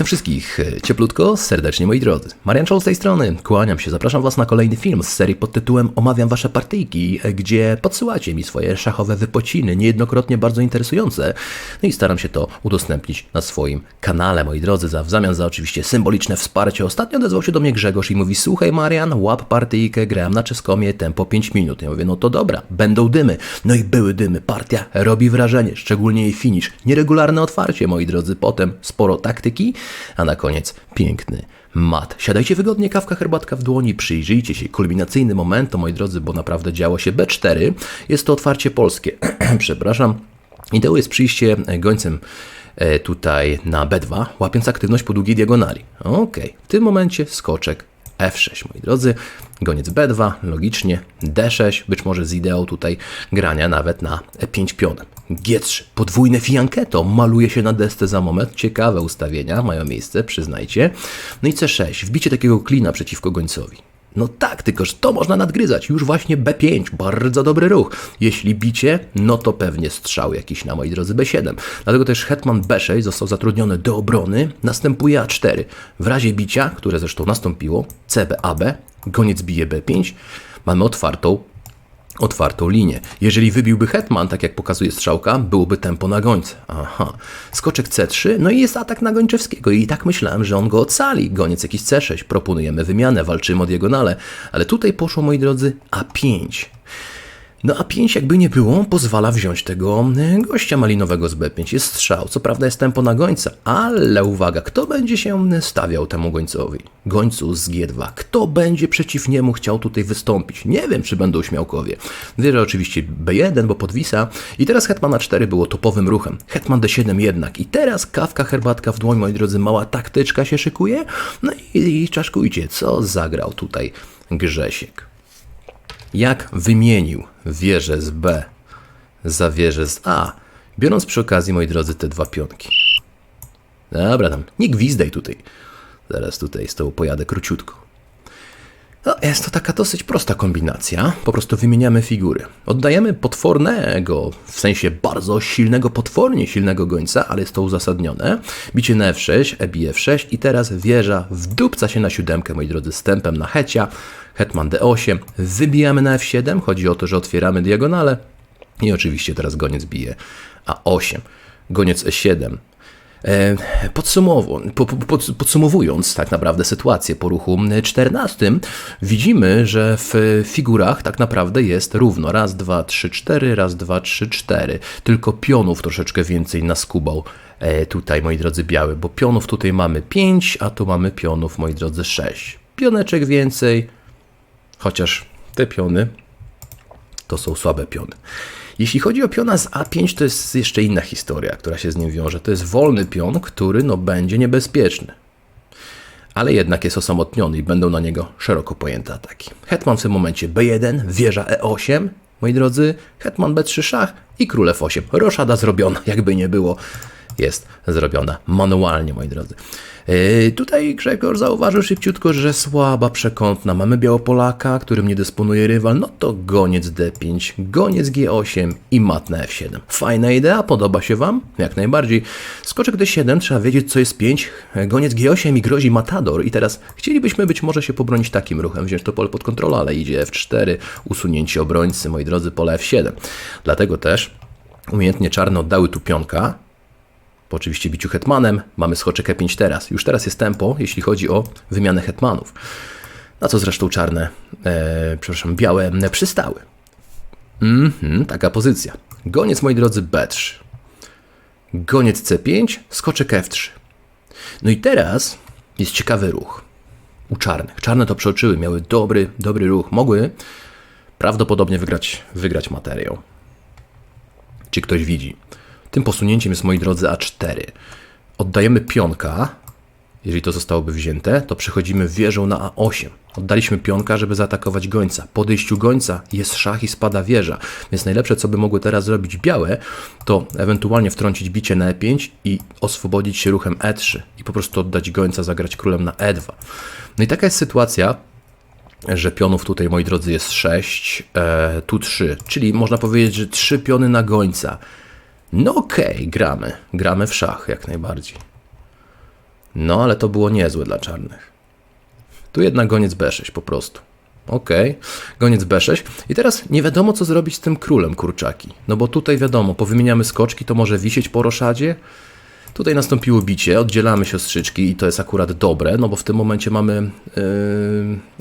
Witam wszystkich cieplutko, serdecznie moi drodzy. Marian Czoł z tej strony, kłaniam się, zapraszam Was na kolejny film z serii pod tytułem Omawiam Wasze partyjki, gdzie podsyłacie mi swoje szachowe wypociny, niejednokrotnie bardzo interesujące. No i staram się to udostępnić na swoim kanale, moi drodzy, za, w zamian za oczywiście symboliczne wsparcie. Ostatnio odezwał się do mnie Grzegorz i mówi, słuchaj Marian, łap partyjkę, grałem na czeskomie, tempo 5 minut. Ja mówię, no to dobra, będą dymy. No i były dymy, partia robi wrażenie, szczególnie jej finish. Nieregularne otwarcie, moi drodzy, potem sporo taktyki, a na koniec piękny mat. Siadajcie wygodnie, kawka, herbatka w dłoni, przyjrzyjcie się. Kulminacyjny moment, moi drodzy, bo naprawdę działo się B4. Jest to otwarcie polskie. Przepraszam. Ideą jest przyjście gońcem e, tutaj na B2, łapiąc aktywność po długiej diagonali. Ok, w tym momencie skoczek F6, moi drodzy. Goniec B2, logicznie. D6, być może z ideą tutaj grania nawet na E5 pionem. G3, podwójne fianketo, maluje się na desce za moment. Ciekawe ustawienia mają miejsce, przyznajcie. No i C6, wbicie takiego klina przeciwko gońcowi. No tak, tylkoż to można nadgryzać. Już właśnie B5, bardzo dobry ruch. Jeśli bicie, no to pewnie strzał jakiś na moi drodzy B7. Dlatego też hetman B6 został zatrudniony do obrony. Następuje A4. W razie bicia, które zresztą nastąpiło, CB-AB, goniec bije B5, mamy otwartą otwartą linię. Jeżeli wybiłby hetman, tak jak pokazuje strzałka, byłoby tempo na gońce. Aha. Skoczek C3, no i jest atak na Gończewskiego i tak myślałem, że on go ocali. Goniec jakiś C6, proponujemy wymianę, walczymy o diagonale, ale tutaj poszło, moi drodzy, A5. No a 5 jakby nie było, pozwala wziąć tego e, gościa malinowego z B5. Jest strzał, co prawda jest tempo na gońca, ale uwaga, kto będzie się stawiał temu gońcowi? Gońcu z G2. Kto będzie przeciw niemu chciał tutaj wystąpić? Nie wiem, czy będą śmiałkowie. Wierzę oczywiście B1, bo podwisa. I teraz hetman A4 było topowym ruchem. Hetman D7 jednak. I teraz kawka, herbatka w dłoń, moi drodzy, mała taktyczka się szykuje. No i, i czaszkujcie, co zagrał tutaj Grzesiek jak wymienił wieżę z B za wieżę z A, biorąc przy okazji, moi drodzy, te dwa pionki. Dobra, tam, nie gwizdaj tutaj. Zaraz tutaj z tobą pojadę króciutko. No, jest to taka dosyć prosta kombinacja. Po prostu wymieniamy figury. Oddajemy potwornego, w sensie bardzo silnego, potwornie silnego gońca, ale jest to uzasadnione. Bicie na F6, e bije F6 i teraz wieża wdupca się na siódemkę, moi drodzy, stępem na hecia. Hetman D8, wybijamy na F7, chodzi o to, że otwieramy diagonale i oczywiście teraz goniec bije A8. Goniec E7, E, podsumowując tak naprawdę sytuację po ruchu 14, widzimy, że w figurach tak naprawdę jest równo. Raz, dwa, trzy, cztery, raz, dwa, trzy, cztery. Tylko pionów troszeczkę więcej naskubał e, tutaj, moi drodzy, biały, bo pionów tutaj mamy 5, a tu mamy pionów, moi drodzy, 6. Pioneczek więcej, chociaż te piony to są słabe piony. Jeśli chodzi o piona z A5, to jest jeszcze inna historia, która się z nim wiąże. To jest wolny pion, który no, będzie niebezpieczny. Ale jednak jest osamotniony i będą na niego szeroko pojęte ataki. Hetman w tym momencie B1, wieża E8, moi drodzy, hetman B3 szach i król F8. Roszada zrobiona, jakby nie było jest zrobiona manualnie, moi drodzy. Yy, tutaj Grzegorz zauważył szybciutko, że słaba przekątna. Mamy Białopolaka, którym nie dysponuje rywal, no to goniec D5, goniec G8 i mat na F7. Fajna idea, podoba się Wam? Jak najbardziej. Skoczek D7, trzeba wiedzieć co jest 5, goniec G8 i grozi Matador. I teraz chcielibyśmy być może się pobronić takim ruchem, wziąć to pole pod kontrolę, ale idzie F4, usunięcie obrońcy, moi drodzy, pole F7. Dlatego też umiejętnie czarne oddały tu pionka, po oczywiście biciu hetmanem mamy skoczek E5 teraz. Już teraz jest tempo, jeśli chodzi o wymianę hetmanów. Na co zresztą czarne, e, przepraszam, białe przystały. Mhm, taka pozycja. Goniec, moi drodzy, B3. Goniec C5, skoczek F3. No i teraz jest ciekawy ruch u czarnych. Czarne to przeoczyły, miały dobry, dobry ruch. Mogły prawdopodobnie wygrać, wygrać materiał. Czy ktoś widzi? Tym posunięciem jest, moi drodzy, A4. Oddajemy pionka. Jeżeli to zostałoby wzięte, to przechodzimy wieżą na A8. Oddaliśmy pionka, żeby zaatakować gońca. Po odejściu gońca jest szach i spada wieża. Więc najlepsze, co by mogły teraz zrobić białe, to ewentualnie wtrącić bicie na E5 i oswobodzić się ruchem E3. I po prostu oddać gońca, zagrać królem na E2. No i taka jest sytuacja, że pionów tutaj, moi drodzy, jest 6, e, tu 3. Czyli można powiedzieć, że 3 piony na gońca. No okej, okay, gramy. Gramy w szach jak najbardziej. No, ale to było niezłe dla czarnych. Tu jednak goniec B6 po prostu. Okej, goniec B6. I teraz nie wiadomo, co zrobić z tym królem kurczaki. No bo tutaj wiadomo, powymieniamy skoczki, to może wisieć po roszadzie. Tutaj nastąpiło bicie, oddzielamy siostrzyczki i to jest akurat dobre, no bo w tym momencie mamy yy,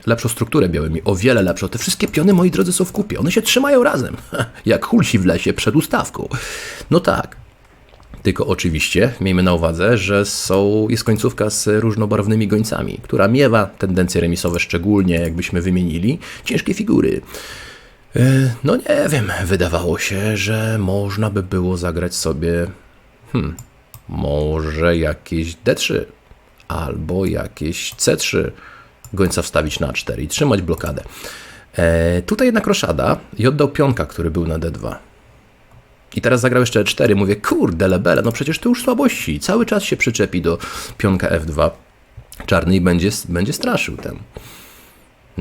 lepszą strukturę białymi, o wiele lepszą. Te wszystkie piony, moi drodzy, są w kupie. One się trzymają razem, jak hulsi w lesie przed ustawką. No tak, tylko oczywiście miejmy na uwadze, że są, jest końcówka z różnobarwnymi gońcami, która miewa tendencje remisowe, szczególnie jakbyśmy wymienili ciężkie figury. E, No nie wiem, wydawało się, że można by było zagrać sobie, hmm, może jakieś D3 albo jakieś C3, gońca wstawić na 4 i trzymać blokadę. E, tutaj jednak roszada i oddał pionka, który był na D2. I teraz zagrał jeszcze E4. Mówię, kurde, lebele, no przecież to już słabości. Cały czas się przyczepi do pionka F2. Czarny i będzie, będzie straszył ten.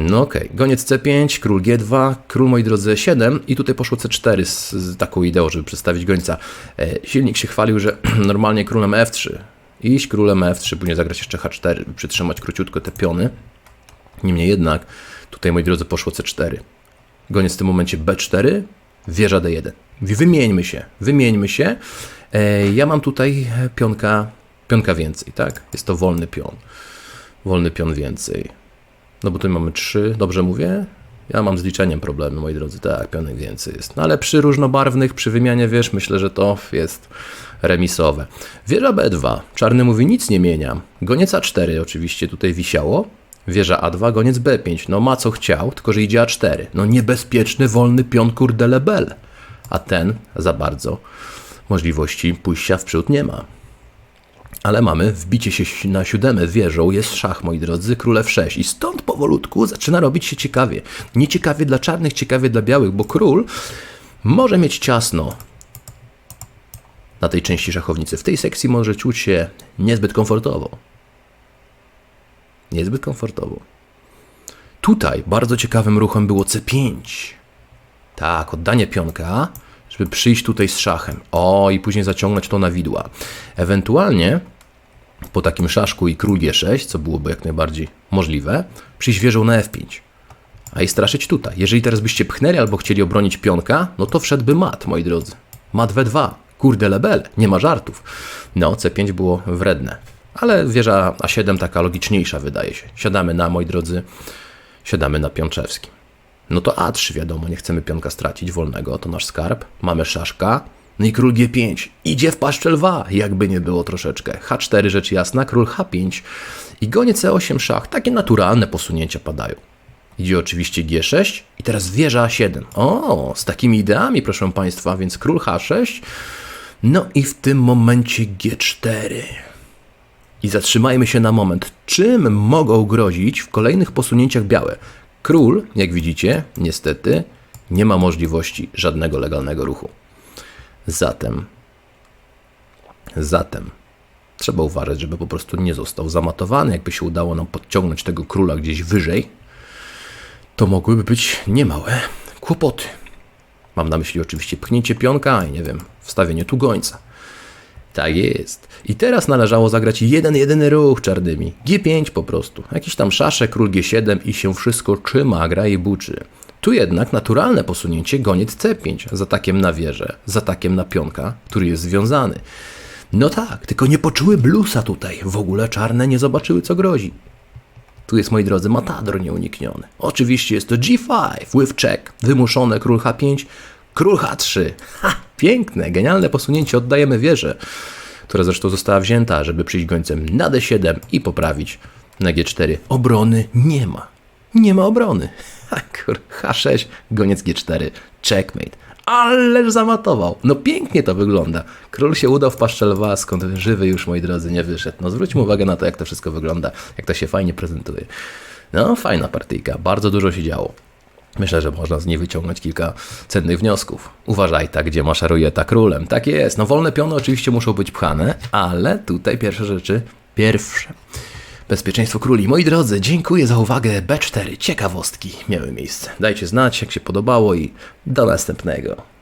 No okej, goniec C5, król G2, król moi drodzy E7 i tutaj poszło C4 z, z taką ideą, żeby przedstawić gońca. E, silnik się chwalił, że normalnie królem F3. Iść królem F3, później zagrać jeszcze H4, by przytrzymać króciutko te piony. Niemniej jednak, tutaj moi drodzy poszło C4. Goniec w tym momencie B4, wieża D1. Mówi, Wymieńmy się, wymieńmy się. E, ja mam tutaj pionka, pionka więcej, tak? Jest to wolny pion. Wolny pion więcej. No bo tutaj mamy trzy, dobrze mówię? Ja mam z liczeniem problemy, moi drodzy. Tak, pionek więcej jest. No ale przy różnobarwnych, przy wymianie, wiesz, myślę, że to jest remisowe. Wieża B2. Czarny mówi, nic nie mieniam. Goniec A4 oczywiście tutaj wisiało. Wieża A2, goniec B5. No ma co chciał, tylko że idzie A4. No niebezpieczny, wolny pion kurde lebel. A ten za bardzo możliwości pójścia w przód nie ma. Ale mamy wbicie się na siódemę wieżą, jest szach, moi drodzy, król F6 i stąd powolutku zaczyna robić się ciekawie. Nie ciekawie dla czarnych, ciekawie dla białych, bo król może mieć ciasno na tej części szachownicy. W tej sekcji może czuć się niezbyt komfortowo. Niezbyt komfortowo. Tutaj bardzo ciekawym ruchem było C5. Tak, oddanie pionka, żeby przyjść tutaj z szachem. O, i później zaciągnąć to na widła. Ewentualnie po takim szaszku i król G6, co byłoby jak najbardziej możliwe, przyjść wieżą na F5. A i straszyć tutaj. Jeżeli teraz byście pchnęli albo chcieli obronić pionka, no to wszedłby mat, moi drodzy. Mat W2. Kurde lebel, nie ma żartów. No, C5 było wredne. Ale wieża A7 taka logiczniejsza wydaje się. Siadamy na, moi drodzy, siadamy na Pionczewski. No to A3 wiadomo, nie chcemy pionka stracić wolnego, to nasz skarb. Mamy szaszka. No i król G5. Idzie w paszczę lwa, jakby nie było troszeczkę. H4 rzecz jasna, król H5 i gonie C8 szach. Takie naturalne posunięcia padają. Idzie oczywiście G6 i teraz wieża A7. O, z takimi ideami, proszę Państwa, więc król H6. No i w tym momencie G4. I zatrzymajmy się na moment. Czym mogą grozić w kolejnych posunięciach białe? Król, jak widzicie, niestety nie ma możliwości żadnego legalnego ruchu. Zatem, zatem trzeba uważać, żeby po prostu nie został zamatowany. Jakby się udało nam podciągnąć tego króla gdzieś wyżej, to mogłyby być niemałe kłopoty. Mam na myśli oczywiście pchnięcie pionka i nie wiem, wstawienie tu gońca. Tak jest. I teraz należało zagrać jeden, jedyny ruch czarnymi. G5 po prostu. Jakiś tam szasze, król G7 i się wszystko trzyma, gra i buczy. Tu jednak naturalne posunięcie goniec C5 z atakiem na wieżę, z atakiem na pionka, który jest związany. No tak, tylko nie poczuły bluesa tutaj. W ogóle czarne nie zobaczyły co grozi. Tu jest, moi drodzy, matador nieunikniony. Oczywiście jest to G5 with check, wymuszone król H5, król H3. Ha, piękne, genialne posunięcie, oddajemy wieżę, która zresztą została wzięta, żeby przyjść gońcem na D7 i poprawić na G4. Obrony nie ma. Nie ma obrony. Kur- H6, goniec G4, checkmate. Ależ zamatował. No pięknie to wygląda. Król się udał w paszczę lwa, skąd żywy już, moi drodzy, nie wyszedł. No zwróćmy uwagę na to, jak to wszystko wygląda, jak to się fajnie prezentuje. No, fajna partyjka, bardzo dużo się działo. Myślę, że można z niej wyciągnąć kilka cennych wniosków. Uważaj tak, gdzie maszeruje ta królem. Tak jest. No wolne piony oczywiście muszą być pchane, ale tutaj pierwsze rzeczy pierwsze. Bezpieczeństwo króli. Moi drodzy, dziękuję za uwagę. B4. Ciekawostki miały miejsce. Dajcie znać, jak się podobało i do następnego.